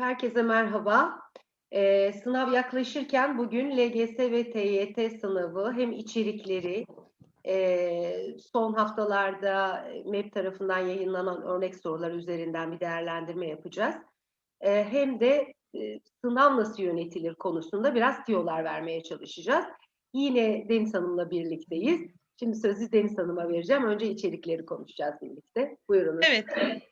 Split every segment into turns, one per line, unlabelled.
Herkese merhaba. Ee, sınav yaklaşırken bugün LGS ve TYT sınavı hem içerikleri e, son haftalarda MEP tarafından yayınlanan örnek sorular üzerinden bir değerlendirme yapacağız. E, hem de e, sınav nasıl yönetilir konusunda biraz tiyolar vermeye çalışacağız. Yine Deniz Hanım'la birlikteyiz. Şimdi sözü Deniz Hanım'a vereceğim. Önce içerikleri konuşacağız birlikte. Buyurunuz.
Evet,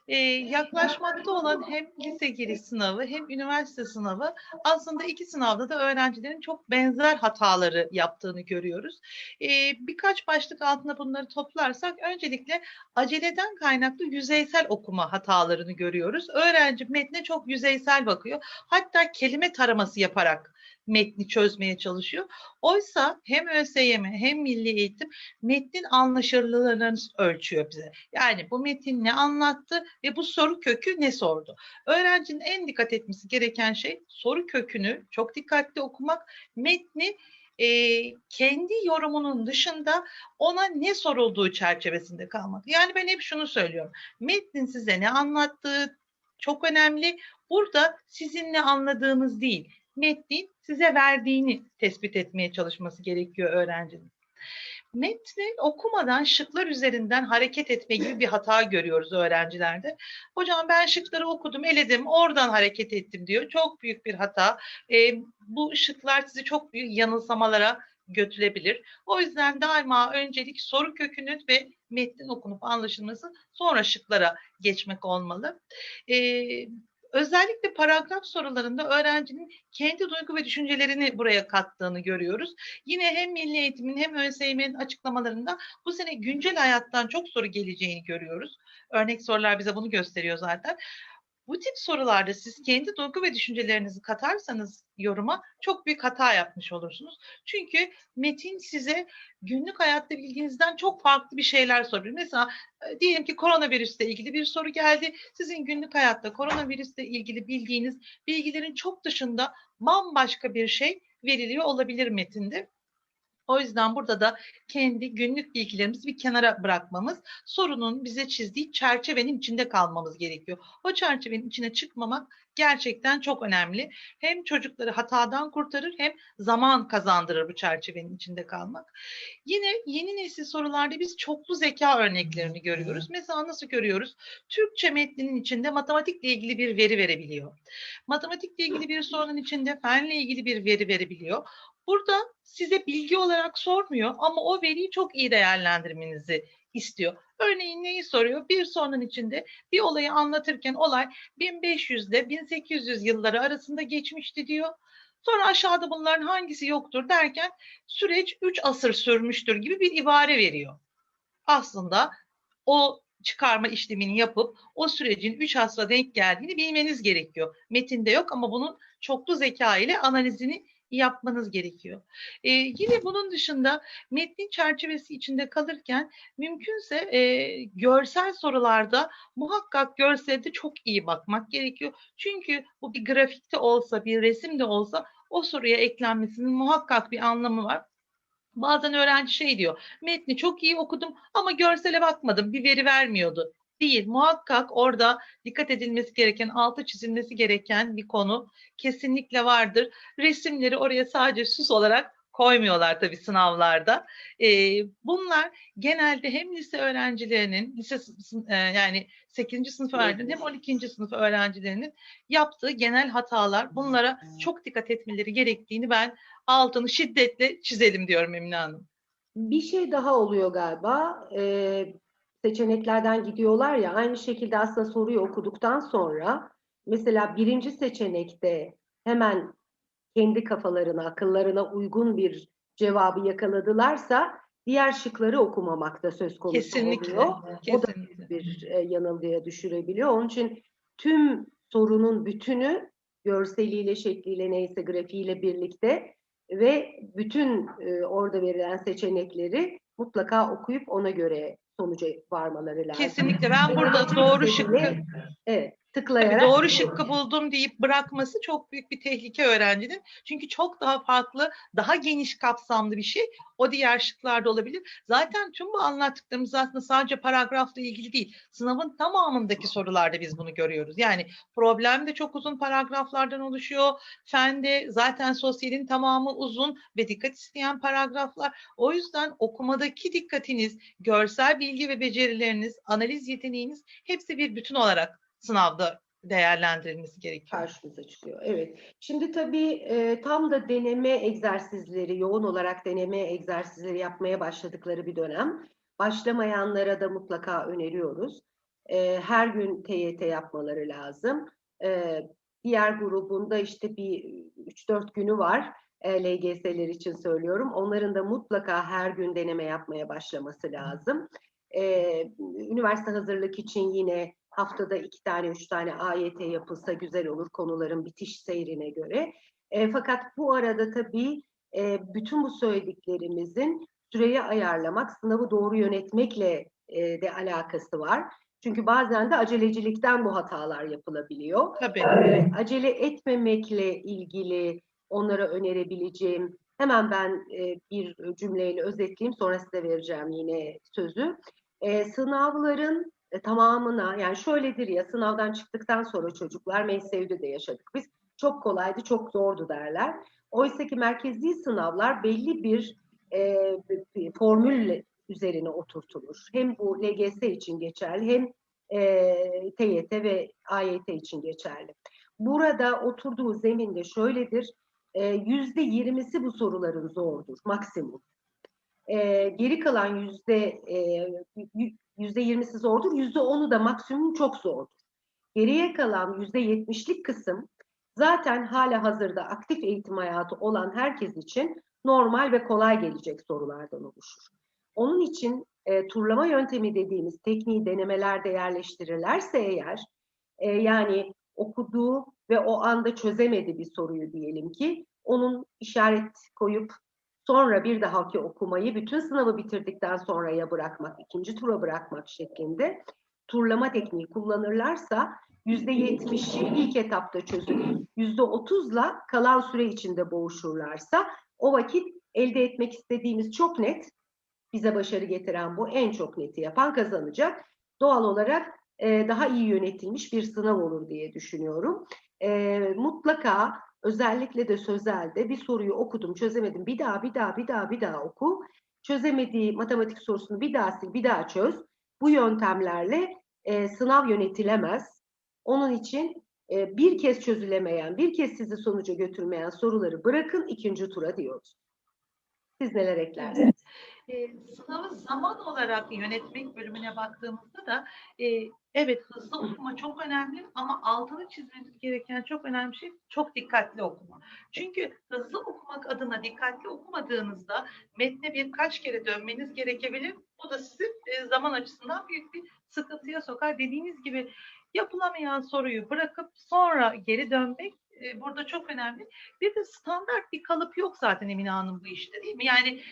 e, yaklaşmakta olan hem lise giriş sınavı hem üniversite sınavı aslında iki sınavda da öğrencilerin çok benzer hataları yaptığını görüyoruz. E, birkaç başlık altında bunları toplarsak öncelikle aceleden kaynaklı yüzeysel okuma hatalarını görüyoruz. Öğrenci metne çok yüzeysel bakıyor. Hatta kelime taraması yaparak metni çözmeye çalışıyor. Oysa hem ÖSYM hem Milli Eğitim metnin anlaşılırlığını ölçüyor bize. Yani bu metin ne anlattı ve bu soru kökü ne sordu? Öğrencinin en dikkat etmesi gereken şey soru kökünü çok dikkatli okumak, metni e, kendi yorumunun dışında ona ne sorulduğu çerçevesinde kalmak. Yani ben hep şunu söylüyorum. Metnin size ne anlattığı çok önemli. Burada sizin ne anladığınız değil, metnin size verdiğini tespit etmeye çalışması gerekiyor öğrencinin. Metni okumadan şıklar üzerinden hareket etme gibi bir hata görüyoruz öğrencilerde. Hocam ben şıkları okudum, eledim, oradan hareket ettim diyor. Çok büyük bir hata. E, bu şıklar sizi çok büyük yanılsamalara götürebilir. O yüzden daima öncelik soru kökünün ve metnin okunup anlaşılması sonra şıklara geçmek olmalı. Ee, özellikle paragraf sorularında öğrencinin kendi duygu ve düşüncelerini buraya kattığını görüyoruz. Yine hem Milli Eğitim'in hem ÖSYM'nin açıklamalarında bu sene güncel hayattan çok soru geleceğini görüyoruz. Örnek sorular bize bunu gösteriyor zaten. Bu tip sorularda siz kendi duygu ve düşüncelerinizi katarsanız yoruma çok büyük hata yapmış olursunuz. Çünkü metin size günlük hayatta bilginizden çok farklı bir şeyler soruyor. Mesela e, diyelim ki koronavirüsle ilgili bir soru geldi. Sizin günlük hayatta koronavirüsle ilgili bildiğiniz bilgilerin çok dışında bambaşka bir şey veriliyor olabilir metinde. O yüzden burada da kendi günlük bilgilerimizi bir kenara bırakmamız, sorunun bize çizdiği çerçevenin içinde kalmamız gerekiyor. O çerçevenin içine çıkmamak gerçekten çok önemli. Hem çocukları hatadan kurtarır hem zaman kazandırır bu çerçevenin içinde kalmak. Yine yeni nesil sorularda biz çoklu zeka örneklerini görüyoruz. Mesela nasıl görüyoruz? Türkçe metninin içinde matematikle ilgili bir veri verebiliyor. Matematikle ilgili bir sorunun içinde fenle ilgili bir veri verebiliyor. Burada size bilgi olarak sormuyor ama o veriyi çok iyi değerlendirmenizi istiyor. Örneğin neyi soruyor? Bir sorunun içinde bir olayı anlatırken olay 1500 ile 1800 yılları arasında geçmişti diyor. Sonra aşağıda bunların hangisi yoktur derken süreç 3 asır sürmüştür gibi bir ibare veriyor. Aslında o çıkarma işlemini yapıp o sürecin 3 asra denk geldiğini bilmeniz gerekiyor. Metinde yok ama bunun çoklu zeka ile analizini yapmanız gerekiyor. E, yine bunun dışında metnin çerçevesi içinde kalırken mümkünse e, görsel sorularda muhakkak görselde çok iyi bakmak gerekiyor. Çünkü bu bir grafikte olsa, bir resim de olsa o soruya eklenmesinin muhakkak bir anlamı var. Bazen öğrenci şey diyor, metni çok iyi okudum ama görsele bakmadım, bir veri vermiyordu değil. Muhakkak orada dikkat edilmesi gereken, altı çizilmesi gereken bir konu kesinlikle vardır. Resimleri oraya sadece süs olarak koymuyorlar tabii sınavlarda. Ee, bunlar genelde hem lise öğrencilerinin, lise e, yani 8. sınıf öğrencilerinin hem 12. sınıf öğrencilerinin yaptığı genel hatalar. Bunlara çok dikkat etmeleri gerektiğini ben altını şiddetle çizelim diyorum Emine Hanım.
Bir şey daha oluyor galiba. Ee, seçeneklerden gidiyorlar ya aynı şekilde aslında soruyu okuduktan sonra mesela birinci seçenekte hemen kendi kafalarına, akıllarına uygun bir cevabı yakaladılarsa diğer şıkları okumamak da söz konusu
Kesinlikle.
oluyor.
Kesinlikle.
O da bir e, yanılgıya düşürebiliyor. Onun için tüm sorunun bütünü görseliyle, şekliyle, neyse grafiğiyle birlikte ve bütün e, orada verilen seçenekleri mutlaka okuyup ona göre sonuca varmaları lazım.
Kesinlikle. Ben burada doğru şıkkı
Evet. Tıklayarak
Tabii doğru şıkkı buldum deyip bırakması çok büyük bir tehlike öğrencinin. Çünkü çok daha farklı, daha geniş kapsamlı bir şey o diğer şıklarda olabilir. Zaten tüm bu anlattıklarımız aslında sadece paragrafla ilgili değil. Sınavın tamamındaki sorularda biz bunu görüyoruz. Yani problem de çok uzun paragraflardan oluşuyor. Fende zaten sosyalin tamamı uzun ve dikkat isteyen paragraflar. O yüzden okumadaki dikkatiniz, görsel bilgi ve becerileriniz, analiz yeteneğiniz hepsi bir bütün olarak sınavda değerlendirilmesi gerekiyor.
karşımıza çıkıyor. Evet. Şimdi tabii e, tam da deneme egzersizleri, yoğun olarak deneme egzersizleri yapmaya başladıkları bir dönem. Başlamayanlara da mutlaka öneriyoruz. E, her gün TYT yapmaları lazım. E, diğer grubunda işte bir 3-4 günü var. E, LGS'ler için söylüyorum. Onların da mutlaka her gün deneme yapmaya başlaması lazım. E, üniversite hazırlık için yine haftada iki tane, üç tane AYT yapılsa güzel olur konuların bitiş seyrine göre. E, fakat bu arada tabii e, bütün bu söylediklerimizin süreyi ayarlamak, sınavı doğru yönetmekle e, de alakası var. Çünkü bazen de acelecilikten bu hatalar yapılabiliyor.
Tabii.
E, acele etmemekle ilgili onlara önerebileceğim, hemen ben e, bir cümleyle özetleyeyim, sonra size vereceğim yine sözü. E, sınavların e, tamamına yani şöyledir ya sınavdan çıktıktan sonra çocuklar Meysev'de de yaşadık biz çok kolaydı çok zordu derler. Oysa ki merkezi sınavlar belli bir, e, formül üzerine oturtulur. Hem bu LGS için geçerli hem e, TYT ve AYT için geçerli. Burada oturduğu zeminde şöyledir. Yüzde yirmisi bu soruların zordur maksimum. E, geri kalan yüzde e, yüzde yirmisi zordur, yüzde onu da maksimum çok zordur. Geriye kalan yüzde yetmişlik kısım zaten hala hazırda aktif eğitim hayatı olan herkes için normal ve kolay gelecek sorulardan oluşur. Onun için e, turlama yöntemi dediğimiz tekniği denemelerde yerleştirirlerse eğer, e, yani okuduğu ve o anda çözemedi bir soruyu diyelim ki, onun işaret koyup sonra bir dahaki okumayı bütün sınavı bitirdikten sonraya bırakmak, ikinci tura bırakmak şeklinde turlama tekniği kullanırlarsa yüzde yetmişi ilk etapta yüzde otuzla kalan süre içinde boğuşurlarsa o vakit elde etmek istediğimiz çok net bize başarı getiren bu en çok neti yapan kazanacak. Doğal olarak e, daha iyi yönetilmiş bir sınav olur diye düşünüyorum. E, mutlaka özellikle de sözelde bir soruyu okudum, çözemedim. Bir daha, bir daha, bir daha, bir daha oku. Çözemediği matematik sorusunu bir daha sil, bir daha çöz. Bu yöntemlerle e, sınav yönetilemez. Onun için e, bir kez çözülemeyen, bir kez sizi sonuca götürmeyen soruları bırakın ikinci tura diyoruz. Siz neler eklersiniz?
E, sınavı zaman olarak yönetmek bölümüne baktığımızda da e, evet hızlı okuma çok önemli ama altını çizmemiz gereken çok önemli şey çok dikkatli okuma. Çünkü hızlı okumak adına dikkatli okumadığınızda metne birkaç kere dönmeniz gerekebilir. Bu da sizi e, zaman açısından büyük bir sıkıntıya sokar. Dediğiniz gibi yapılamayan soruyu bırakıp sonra geri dönmek e, burada çok önemli. Bir de standart bir kalıp yok zaten Emine Hanım bu işte değil mi? Yani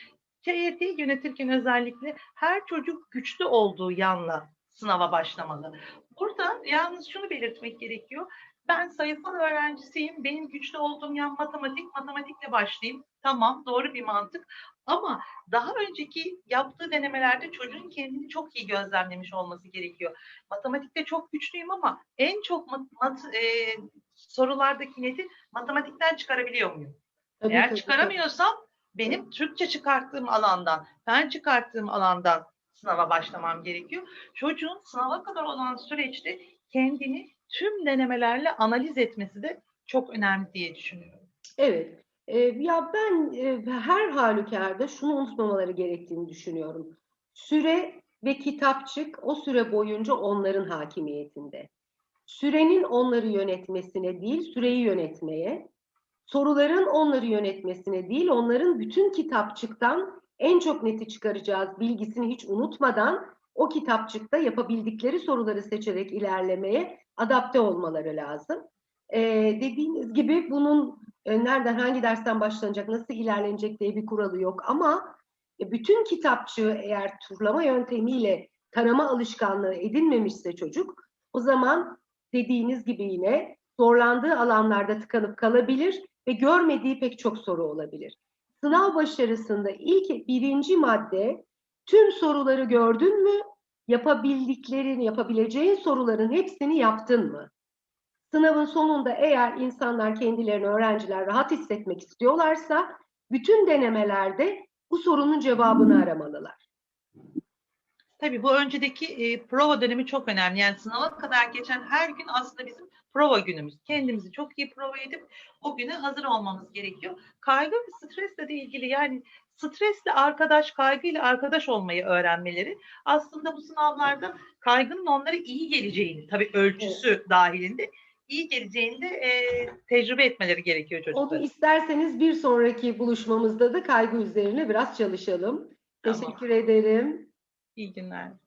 TYT'yi yönetirken özellikle her çocuk güçlü olduğu yanla sınava başlamalı. Burada yalnız şunu belirtmek gerekiyor. Ben sayısal öğrencisiyim. Benim güçlü olduğum yan matematik. Matematikle başlayayım. Tamam doğru bir mantık. Ama daha önceki yaptığı denemelerde çocuğun kendini çok iyi gözlemlemiş olması gerekiyor. Matematikte çok güçlüyüm ama en çok mat, mat, e, sorulardaki neti matematikten çıkarabiliyor muyum? Tabii, Eğer tabii, çıkaramıyorsam tabii benim Türkçe çıkarttığım alandan, fen çıkarttığım alandan sınava başlamam gerekiyor. Çocuğun sınava kadar olan süreçte kendini tüm denemelerle analiz etmesi de çok önemli diye düşünüyorum.
Evet. E, ya ben e, her halükarda şunu unutmamaları gerektiğini düşünüyorum. Süre ve kitapçık o süre boyunca onların hakimiyetinde. Sürenin onları yönetmesine değil, süreyi yönetmeye, soruların onları yönetmesine değil, onların bütün kitapçıktan en çok neti çıkaracağız bilgisini hiç unutmadan o kitapçıkta yapabildikleri soruları seçerek ilerlemeye adapte olmaları lazım. Ee, dediğiniz gibi bunun e, nereden, hangi dersten başlanacak, nasıl ilerlenecek diye bir kuralı yok ama e, bütün kitapçığı eğer turlama yöntemiyle tarama alışkanlığı edinmemişse çocuk o zaman dediğiniz gibi yine zorlandığı alanlarda tıkanıp kalabilir ve görmediği pek çok soru olabilir. Sınav başarısında ilk birinci madde tüm soruları gördün mü? Yapabildiklerini, yapabileceğin soruların hepsini yaptın mı? Sınavın sonunda eğer insanlar kendilerini öğrenciler rahat hissetmek istiyorlarsa bütün denemelerde bu sorunun cevabını aramalılar.
Tabii bu öncedeki e, prova dönemi çok önemli. Yani sınava kadar geçen her gün aslında bizim prova günümüz. Kendimizi çok iyi prova edip o güne hazır olmamız gerekiyor. Kaygı ve stresle de ilgili yani stresle arkadaş, kaygıyla arkadaş olmayı öğrenmeleri aslında bu sınavlarda kaygının onlara iyi geleceğini, tabii ölçüsü dahilinde iyi geleceğini de e, tecrübe etmeleri gerekiyor
Onu
çocukların.
isterseniz bir sonraki buluşmamızda da kaygı üzerine biraz çalışalım.
Tamam.
Teşekkür ederim.
İyi günler.